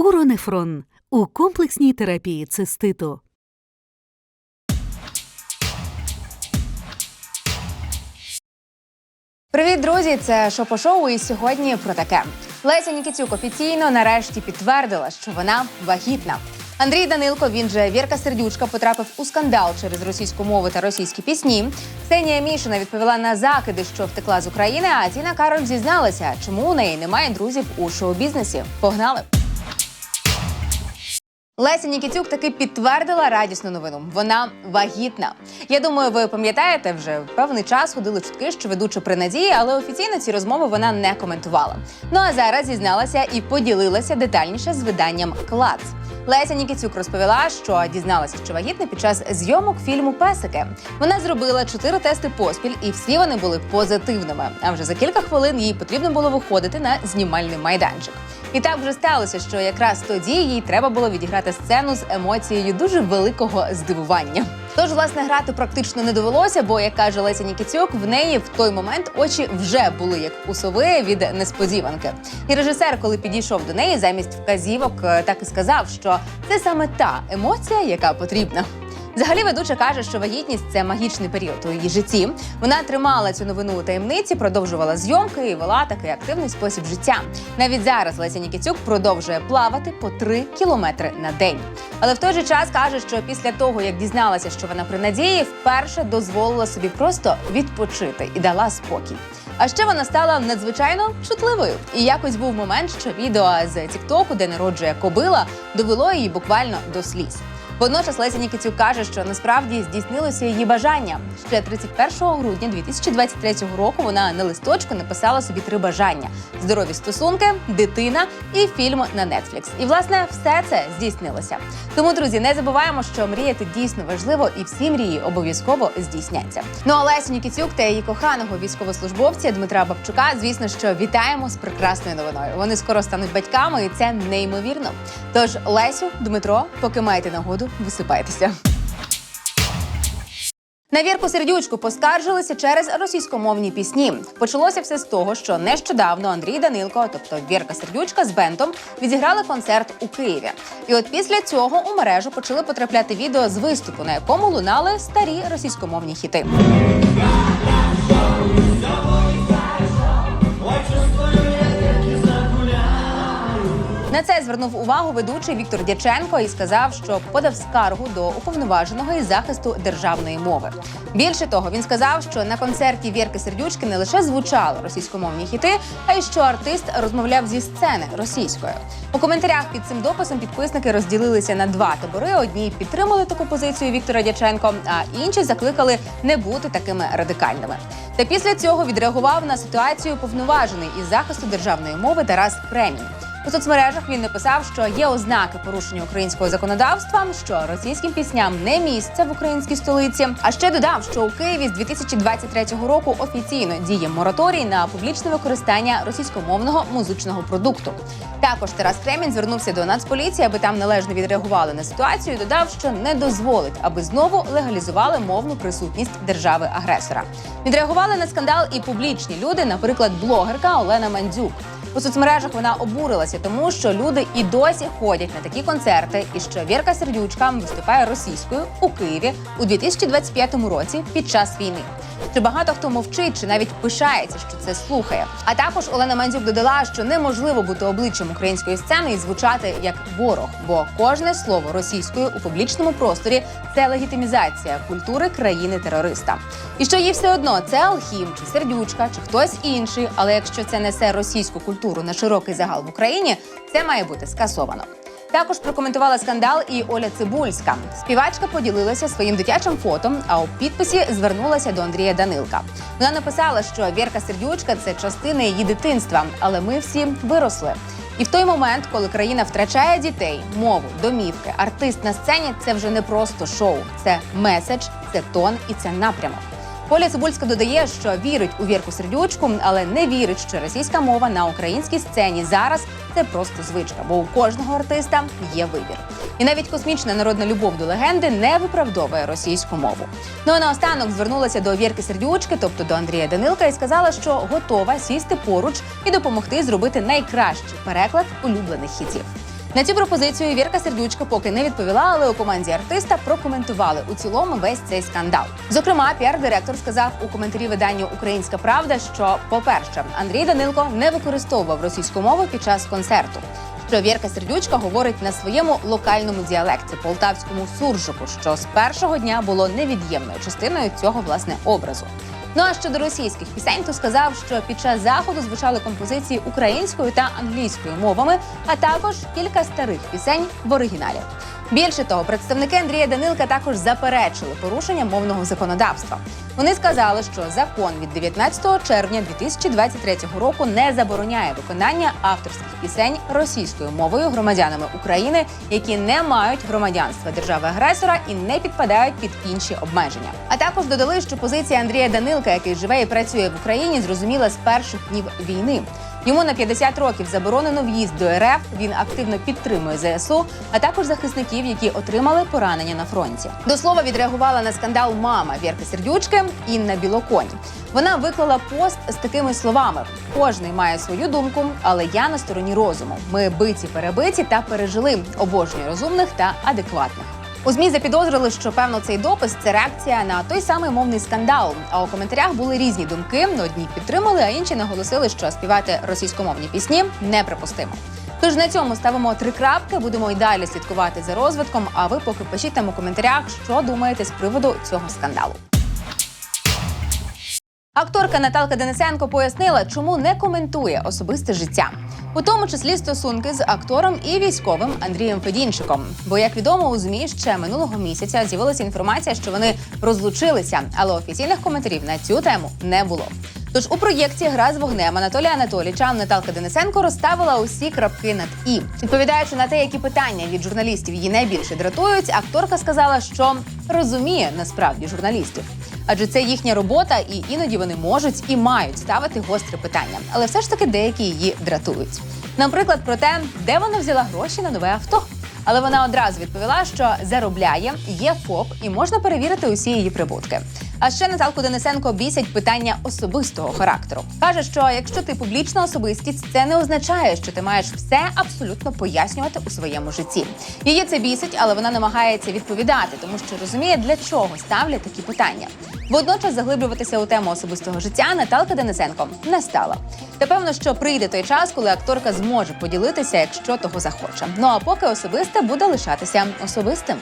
Уронефрон у комплексній терапії циститу. Привіт, друзі! Це Шопо-шоу і сьогодні про таке. Леся Нікітюк офіційно нарешті підтвердила, що вона вагітна. Андрій Данилко, він же Вірка Сердючка, потрапив у скандал через російську мову та російські пісні. Ксенія Мішина відповіла на закиди, що втекла з України. А Тіна Кароль зізналася, чому у неї немає друзів у шоу-бізнесі. Погнали! Леся Нікітюк таки підтвердила радісну новину. Вона вагітна. Я думаю, ви пам'ятаєте, вже певний час ходили чутки, що ведуча при надії, але офіційно ці розмови вона не коментувала. Ну а зараз зізналася і поділилася детальніше з виданням Клац. Леся Нікітюк розповіла, що дізналася, що вагітна під час зйомок фільму Песики. Вона зробила чотири тести поспіль, і всі вони були позитивними. А вже за кілька хвилин їй потрібно було виходити на знімальний майданчик. І так вже сталося, що якраз тоді їй треба було відіграти сцену з емоцією дуже великого здивування. Тож, власне, грати практично не довелося, бо, як каже Леся Нікітюк, в неї в той момент очі вже були як у сови від несподіванки. І режисер, коли підійшов до неї, замість вказівок, е, так і сказав, що це саме та емоція, яка потрібна. Взагалі, ведуча каже, що вагітність це магічний період у її житті. Вона тримала цю новину у таємниці, продовжувала зйомки і вела такий активний спосіб життя. Навіть зараз Леся Нікітюк продовжує плавати по 3 кілометри на день. Але в той же час каже, що після того, як дізналася, що вона при надії, вперше дозволила собі просто відпочити і дала спокій. А ще вона стала надзвичайно чутливою. І якось був момент, що відео з Тіктоку, де народжує кобила, довело її буквально до сліз. Водночас Леся Нікітюк каже, що насправді здійснилося її бажання. Ще 31 грудня 2023 року вона на листочку написала собі три бажання: здорові стосунки, дитина і фільм на Netflix. І власне все це здійснилося. Тому, друзі, не забуваємо, що мріяти дійсно важливо, і всі мрії обов'язково здійсняться. Ну а Лесю Нікітюк та її коханого військовослужбовця Дмитра Бабчука, звісно, що вітаємо з прекрасною новиною. Вони скоро стануть батьками, і це неймовірно. Тож, Лесю, Дмитро, поки маєте нагоду, висипайтеся. На Вірку Сердючку поскаржилися через російськомовні пісні. Почалося все з того, що нещодавно Андрій Данилко, тобто Вірка Сердючка з бентом, відіграли концерт у Києві. І от після цього у мережу почали потрапляти відео з виступу, на якому лунали старі російськомовні хіти. На це звернув увагу ведучий Віктор Дяченко і сказав, що подав скаргу до уповноваженого із захисту державної мови. Більше того, він сказав, що на концерті Вірки Сердючки не лише звучали російськомовні хіти, а й що артист розмовляв зі сцени російською. У коментарях під цим дописом підписники розділилися на два табори. Одні підтримали таку позицію Віктора Дяченко, а інші закликали не бути такими радикальними. Та після цього відреагував на ситуацію повноважений із захисту державної мови Тарас Кремінь. У соцмережах він написав, що є ознаки порушення українського законодавства, що російським пісням не місце в українській столиці. А ще додав, що у Києві з 2023 року офіційно діє мораторій на публічне використання російськомовного музичного продукту. Також Тарас Кремінь звернувся до Нацполіції, аби там належно відреагували на ситуацію. і Додав, що не дозволить, аби знову легалізували мовну присутність держави-агресора. Відреагували на скандал і публічні люди, наприклад, блогерка Олена Мандзюк. У соцмережах вона обурилася, тому що люди і досі ходять на такі концерти, і що Вірка Сердючка виступає російською у Києві у 2025 році під час війни. Чи багато хто мовчить, чи навіть пишається, що це слухає. А також Олена Мандзюк додала, що неможливо бути обличчям української сцени і звучати як ворог, бо кожне слово російською у публічному просторі це легітимізація культури країни-терориста. І що їй все одно це Алхім, чи сердючка, чи хтось інший. Але якщо це несе російську культуру на широкий загал в Україні, це має бути скасовано. Також прокоментувала скандал і Оля Цибульська. Співачка поділилася своїм дитячим фото, а у підписі звернулася до Андрія Данилка. Вона написала, що Вірка Сердючка це частина її дитинства, але ми всі виросли. І в той момент, коли країна втрачає дітей, мову, домівки, артист на сцені це вже не просто шоу, це меседж, це тон і це напрямок. Поля Цибульська додає, що вірить у Вірку Сердючку, але не вірить, що російська мова на українській сцені зараз це просто звичка, бо у кожного артиста є вибір. І навіть космічна народна любов до легенди не виправдовує російську мову. Ну а наостанок звернулася до Вірки Сердючки, тобто до Андрія Данилка, і сказала, що готова сісти поруч і допомогти зробити найкращий переклад улюблених хітів. На цю пропозицію Вірка Сердючка поки не відповіла, але у команді артиста прокоментували у цілому весь цей скандал. Зокрема, піар-директор сказав у коментарі виданню Українська Правда, що, по-перше, Андрій Данилко не використовував російську мову під час концерту. Що Вірка Сердючка говорить на своєму локальному діалекті полтавському суржику, що з першого дня було невід'ємною частиною цього власне образу. Ну а щодо російських пісень, то сказав, що під час заходу звучали композиції українською та англійською мовами, а також кілька старих пісень в оригіналі. Більше того, представники Андрія Данилка також заперечили порушення мовного законодавства. Вони сказали, що закон від 19 червня 2023 року не забороняє виконання авторських пісень російською мовою громадянами України, які не мають громадянства держави-агресора і не підпадають під інші обмеження. А також додали, що позиція Андрія Данилка, який живе і працює в Україні, зрозуміла з перших днів війни. Йому на 50 років заборонено в'їзд до РФ. Він активно підтримує ЗСУ, а також захисників, які отримали поранення на фронті. До слова відреагувала на скандал мама Вірки Сердючки Інна Білоконь. Вона виклала пост з такими словами: кожний має свою думку, але я на стороні розуму. Ми биті, перебиті та пережили обожнюю розумних та адекватних. У змі запідозрили, що певно цей допис це реакція на той самий мовний скандал. А у коментарях були різні думки. Одні підтримали, а інші наголосили, що співати російськомовні пісні неприпустимо. Тож на цьому ставимо три крапки. Будемо й далі слідкувати за розвитком. А ви поки пишіть там у коментарях, що думаєте з приводу цього скандалу. Акторка Наталка Денисенко пояснила, чому не коментує особисте життя, у тому числі стосунки з актором і військовим Андрієм Федінчиком. Бо, як відомо, у змі ще минулого місяця з'явилася інформація, що вони розлучилися, але офіційних коментарів на цю тему не було. Тож у проєкті Гра з вогнем Анатолія Анатолійча Наталка Денисенко розставила усі крапки над і. Відповідаючи на те, які питання від журналістів її найбільше дратують, акторка сказала, що розуміє насправді журналістів. Адже це їхня робота, і іноді вони можуть і мають ставити гострі питання. Але все ж таки деякі її дратують. Наприклад, про те, де вона взяла гроші на нове авто. Але вона одразу відповіла, що заробляє, є ФОП і можна перевірити усі її прибутки. А ще Наталку Денисенко бісять питання особистого характеру. Каже, що якщо ти публічна особистість, це не означає, що ти маєш все абсолютно пояснювати у своєму житті. Її це бісить, але вона намагається відповідати, тому що розуміє, для чого ставлять такі питання. Водночас заглиблюватися у тему особистого життя Наталка Денисенко не стала. Та певно, що прийде той час, коли акторка зможе поділитися, якщо того захоче. Ну а поки особисте буде лишатися особистим.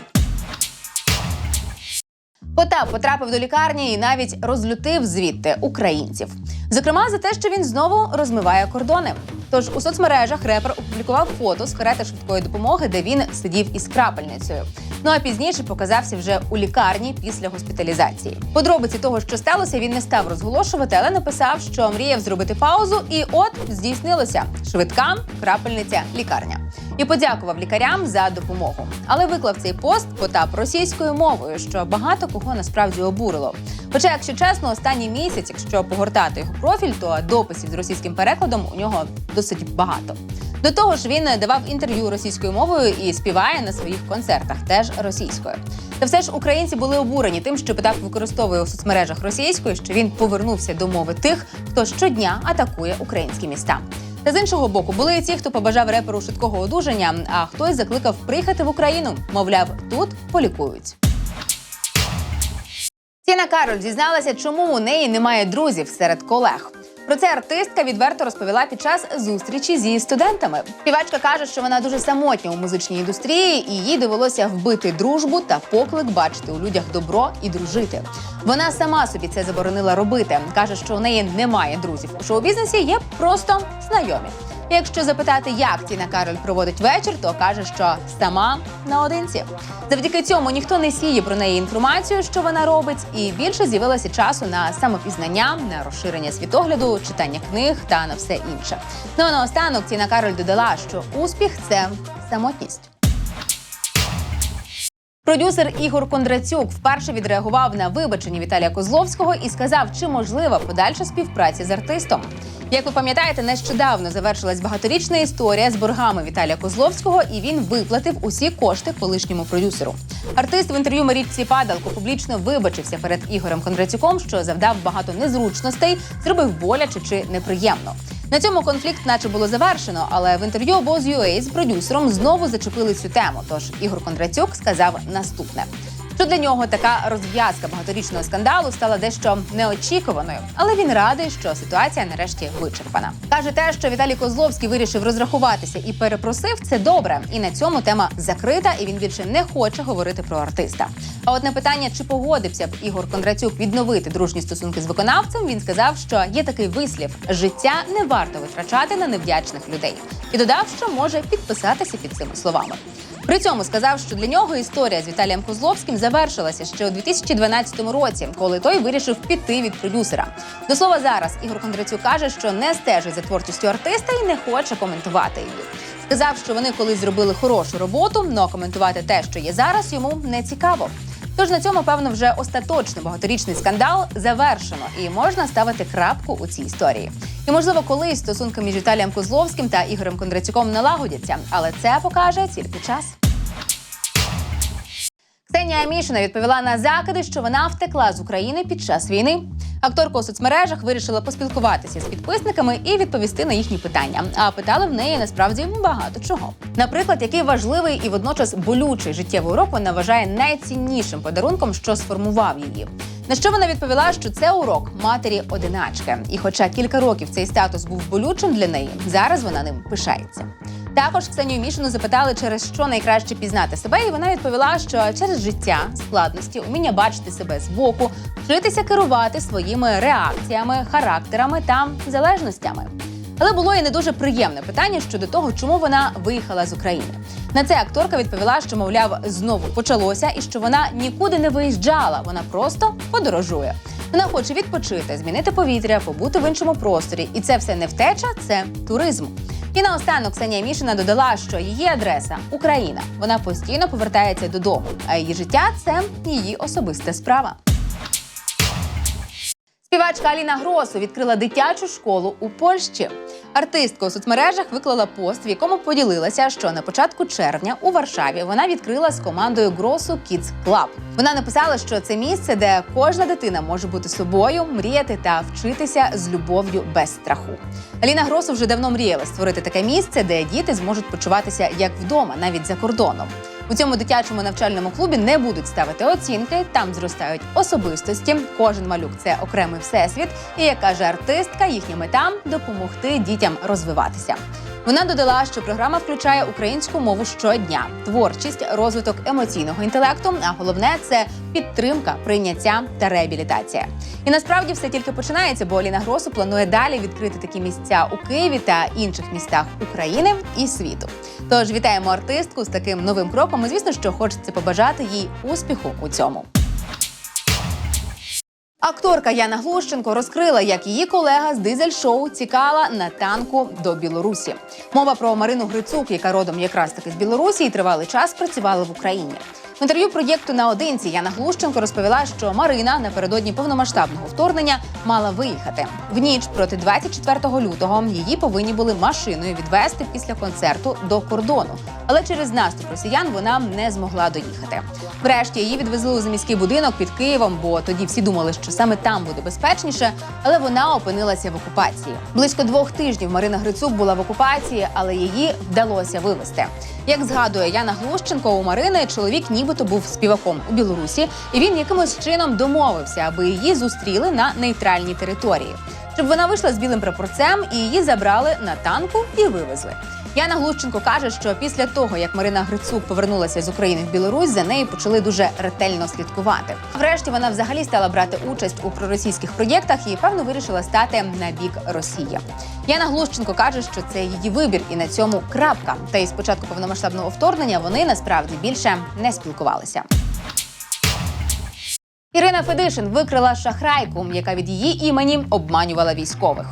Потап потрапив до лікарні і навіть розлютив звідти українців. Зокрема, за те, що він знову розмиває кордони. Тож у соцмережах репер опублікував фото з карети швидкої допомоги, де він сидів із крапельницею. Ну а пізніше показався вже у лікарні після госпіталізації. Подробиці того, що сталося, він не став розголошувати, але написав, що мріяв зробити паузу, і от здійснилося швидка крапельниця лікарня. І подякував лікарям за допомогу. Але виклав цей пост Потап російською мовою, що багато кого насправді обурило. Хоча, якщо чесно, останній місяць, якщо погортати його профіль, то дописів з російським перекладом у нього досить багато. До того ж, він давав інтерв'ю російською мовою і співає на своїх концертах, теж російською. Та все ж українці були обурені тим, що Потап використовує у соцмережах російською, що він повернувся до мови тих, хто щодня атакує українські міста. Та з іншого боку, були і ті, хто побажав реперу швидкого одужання, а хтось закликав приїхати в Україну. Мовляв, тут полікують. Тіна Кароль дізналася, чому у неї немає друзів серед колег. Про це артистка відверто розповіла під час зустрічі зі студентами. Співачка каже, що вона дуже самотня у музичній індустрії, і їй довелося вбити дружбу та поклик бачити у людях добро і дружити. Вона сама собі це заборонила робити. каже, що у неї немає друзів у шоу-бізнесі, є просто знайомі. Якщо запитати, як Тіна Кароль проводить вечір, то каже, що сама наодинці. Завдяки цьому ніхто не сіє про неї інформацію, що вона робить, і більше з'явилося часу на самопізнання, на розширення світогляду, читання книг та на все інше. Ну а наостанок Тіна Кароль додала, що успіх це самотність. Продюсер Ігор Кондратюк вперше відреагував на вибачення Віталія Козловського і сказав, чи можлива подальша співпраця з артистом. Як ви пам'ятаєте, нещодавно завершилась багаторічна історія з боргами Віталія Козловського, і він виплатив усі кошти колишньому продюсеру. Артист в інтерв'ю Марічці Падалко публічно вибачився перед Ігорем Кондратюком, що завдав багато незручностей, зробив боляче чи неприємно. На цьому конфлікт, наче було завершено, але в інтерв'ю обоз.ua з продюсером знову зачепили цю тему. Тож Ігор Кондратюк сказав наступне. Що для нього така розв'язка багаторічного скандалу стала дещо неочікуваною, але він радий, що ситуація нарешті вичерпана. каже те, що Віталій Козловський вирішив розрахуватися і перепросив. Це добре, і на цьому тема закрита, і він більше не хоче говорити про артиста. А от на питання, чи погодився б Ігор Кондратюк відновити дружні стосунки з виконавцем, він сказав, що є такий вислів: життя не варто витрачати на невдячних людей, і додав, що може підписатися під цими словами. При цьому сказав, що для нього історія з Віталієм Козловським завершилася ще у 2012 році, коли той вирішив піти від продюсера. До слова, зараз Ігор Кондрацюк каже, що не стежить за творчістю артиста і не хоче коментувати її. Сказав, що вони колись зробили хорошу роботу, але коментувати те, що є зараз, йому не цікаво. Тож на цьому, певно, вже остаточно багаторічний скандал завершено, і можна ставити крапку у цій історії. І можливо, колись стосунки між Віталієм Козловським та Ігорем Кондратюком налагодяться, але це покаже тільки час. Ксенія Мішина відповіла на закиди, що вона втекла з України під час війни. Акторка у соцмережах вирішила поспілкуватися з підписниками і відповісти на їхні питання. А питали в неї насправді багато чого. Наприклад, який важливий і водночас болючий життєвий урок вона вважає найціннішим подарунком, що сформував її. На що вона відповіла, що це урок матері одиначки. І, хоча кілька років цей статус був болючим для неї, зараз вона ним пишається. Також Ксенію Мішину запитали, через що найкраще пізнати себе, і вона відповіла, що через життя, складності, уміння бачити себе збоку, вчитися керувати своїми реакціями, характерами та залежностями. Але було і не дуже приємне питання щодо того, чому вона виїхала з України. На це акторка відповіла, що мовляв знову почалося, і що вона нікуди не виїжджала, вона просто подорожує. Вона хоче відпочити, змінити повітря, побути в іншому просторі, і це все не втеча, це туризм. І наостанок Ксенія Мішина додала, що її адреса Україна. Вона постійно повертається додому, а її життя це її особиста справа. Співачка Аліна Гросу відкрила дитячу школу у Польщі. Артистка у соцмережах виклала пост, в якому поділилася, що на початку червня у Варшаві вона відкрила з командою Гросу Kids Club. Вона написала, що це місце, де кожна дитина може бути собою, мріяти та вчитися з любов'ю без страху. Аліна Гросу вже давно мріяла створити таке місце, де діти зможуть почуватися як вдома, навіть за кордоном. У цьому дитячому навчальному клубі не будуть ставити оцінки. Там зростають особистості. Кожен малюк це окремий всесвіт. І як каже артистка, їхня мета допомогти дітям розвиватися. Вона додала, що програма включає українську мову щодня, творчість, розвиток емоційного інтелекту. А головне це підтримка, прийняття та реабілітація. І насправді все тільки починається, бо Аліна Гросу планує далі відкрити такі місця у Києві та інших містах України і світу. Тож вітаємо артистку з таким новим кроком. І звісно, що хочеться побажати їй успіху у цьому. Акторка Яна Глущенко розкрила, як її колега з дизель-шоу тікала на танку до Білорусі. Мова про Марину Грицук, яка родом якраз таки з Білорусі, і тривалий час працювала в Україні. В інтерв'ю проєкту наодинці Яна Глущенко розповіла, що Марина напередодні повномасштабного вторгнення мала виїхати в ніч проти 24 лютого. Її повинні були машиною відвести після концерту до кордону. Але через наступ росіян вона не змогла доїхати. Врешті її відвезли у заміський будинок під Києвом, бо тоді всі думали, що саме там буде безпечніше. Але вона опинилася в окупації. Близько двох тижнів Марина Грицук була в окупації, але її вдалося вивезти. Як згадує Яна Глущенко, у Марини чоловік нібито був співаком у Білорусі, і він якимось чином домовився, аби її зустріли на нейтральній території. Щоб вона вийшла з білим прапорцем і її забрали на танку і вивезли. Яна Глущенко каже, що після того, як Марина Грицук повернулася з України в Білорусь, за нею почали дуже ретельно слідкувати. Врешті вона взагалі стала брати участь у проросійських проєктах і певно вирішила стати на бік Росії. Яна Глущенко каже, що це її вибір, і на цьому крапка. Та й з початку повномасштабного вторгнення вони насправді більше не спілкувалися. Ірина Федишин викрила шахрайку, яка від її імені обманювала військових.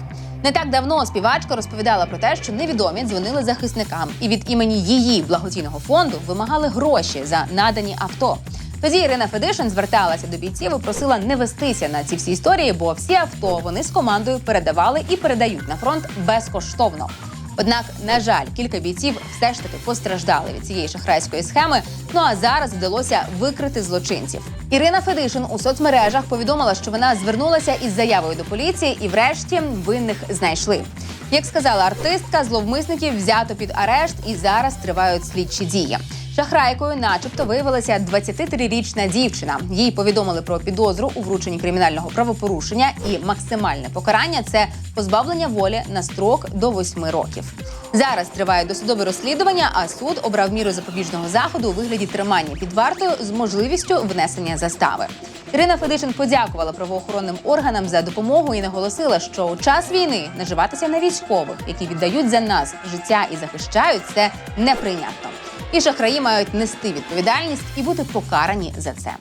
Не так давно співачка розповідала про те, що невідомі дзвонили захисникам і від імені її благодійного фонду вимагали гроші за надані авто. Тоді Ірина Федишин зверталася до бійців і просила не вестися на ці всі історії, бо всі авто вони з командою передавали і передають на фронт безкоштовно. Однак, на жаль, кілька бійців все ж таки постраждали від цієї шахрайської схеми. Ну а зараз вдалося викрити злочинців. Ірина Федишин у соцмережах повідомила, що вона звернулася із заявою до поліції, і врешті винних знайшли. Як сказала артистка, зловмисників взято під арешт і зараз тривають слідчі дії. Шахрайкою, начебто, виявилася 23-річна дівчина. Їй повідомили про підозру у врученні кримінального правопорушення, і максимальне покарання це позбавлення волі на строк до 8 років. Зараз триває досудове розслідування, а суд обрав міру запобіжного заходу у вигляді тримання під вартою з можливістю внесення застави. Ірина Федишин подякувала правоохоронним органам за допомогу і наголосила, що у час війни наживатися на військових, які віддають за нас життя і захищають, це неприйнятно. І шахраї мають нести відповідальність і бути покарані за це.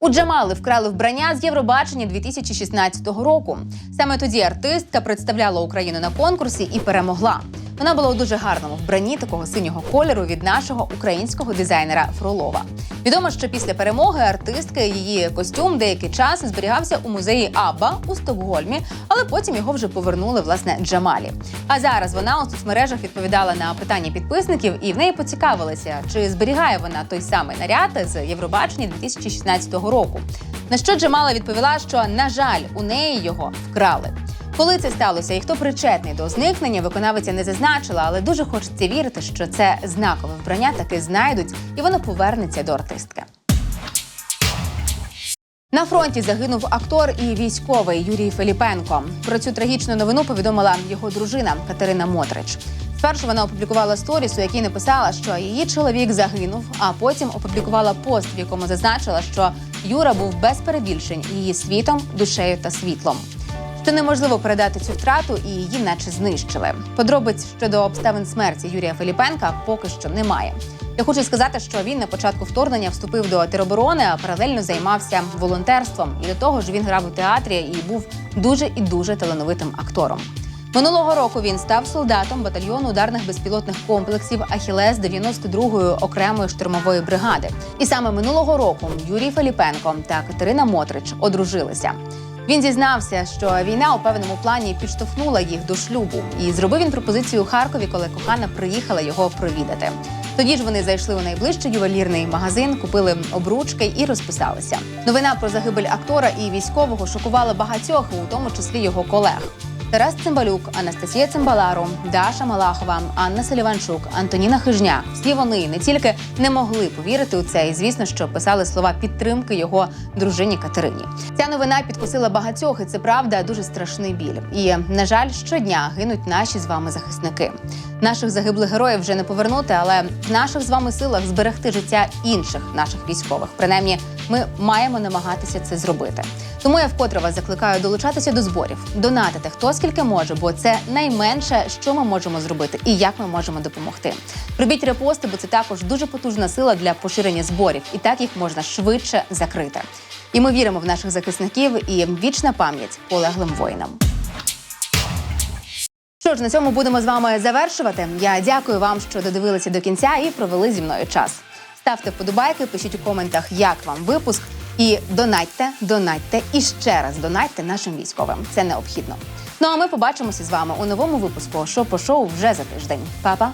У Джамали вкрали вбрання з Євробачення 2016 року. Саме тоді артистка представляла Україну на конкурсі і перемогла. Вона була у дуже гарному вбранні такого синього кольору від нашого українського дизайнера Фролова. Відомо, що після перемоги артистки її костюм деякий час зберігався у музеї Абба у Стокгольмі, але потім його вже повернули власне Джамалі. А зараз вона у соцмережах відповідала на питання підписників, і в неї поцікавилися, чи зберігає вона той самий наряд з Євробачення 2016 року. На що Джамала відповіла, що на жаль, у неї його вкрали. Коли це сталося і хто причетний до зникнення, виконавиця не зазначила, але дуже хочеться вірити, що це знакове вбрання таки знайдуть і воно повернеться до артистки. На фронті загинув актор і військовий Юрій Филіпенко. Про цю трагічну новину повідомила його дружина Катерина Мотрич. Спершу вона опублікувала сторіс, у якій написала, що її чоловік загинув, а потім опублікувала пост, в якому зазначила, що Юра був без перебільшень її світом, душею та світлом. Що неможливо передати цю втрату, і її наче знищили. Подробиць щодо обставин смерті Юрія Филіпенка поки що немає. Я хочу сказати, що він на початку вторгнення вступив до тероборони, а паралельно займався волонтерством. І до того ж він грав у театрі і був дуже і дуже талановитим актором. Минулого року він став солдатом батальйону ударних безпілотних комплексів Ахілес 92-ї окремої штурмової бригади. І саме минулого року Юрій Филіпенко та Катерина Мотрич одружилися. Він зізнався, що війна у певному плані підштовхнула їх до шлюбу, і зробив він пропозицію Харкові, коли кохана приїхала його провідати. Тоді ж вони зайшли у найближчий ювелірний магазин, купили обручки і розписалися. Новина про загибель актора і військового шокувала багатьох, у тому числі його колег. Тарас Цимбалюк, Анастасія Цимбалару, Даша Малахова, Анна Селіванчук, Антоніна Хижняк. Всі вони не тільки не могли повірити у це, і звісно, що писали слова підтримки його дружині Катерині. Ця новина підкусила багатьох, і це правда дуже страшний біль. І на жаль, щодня гинуть наші з вами захисники. Наших загиблих героїв вже не повернути, але в наших з вами силах зберегти життя інших наших військових. Принаймні, ми маємо намагатися це зробити. Тому я вкотре вас закликаю долучатися до зборів, донатити хто скільки може, бо це найменше, що ми можемо зробити і як ми можемо допомогти. Робіть репости, бо це також дуже потужна сила для поширення зборів, і так їх можна швидше закрити. І ми віримо в наших захисників і вічна пам'ять полеглим воїнам. Що ж, на цьому будемо з вами завершувати. Я дякую вам, що додивилися до кінця і провели зі мною час. Ставте вподобайки, пишіть у коментах, як вам випуск. І донатьте, донатьте і ще раз донатьте нашим військовим. Це необхідно. Ну а ми побачимося з вами у новому випуску «Шо по шоу вже за тиждень. Па-па!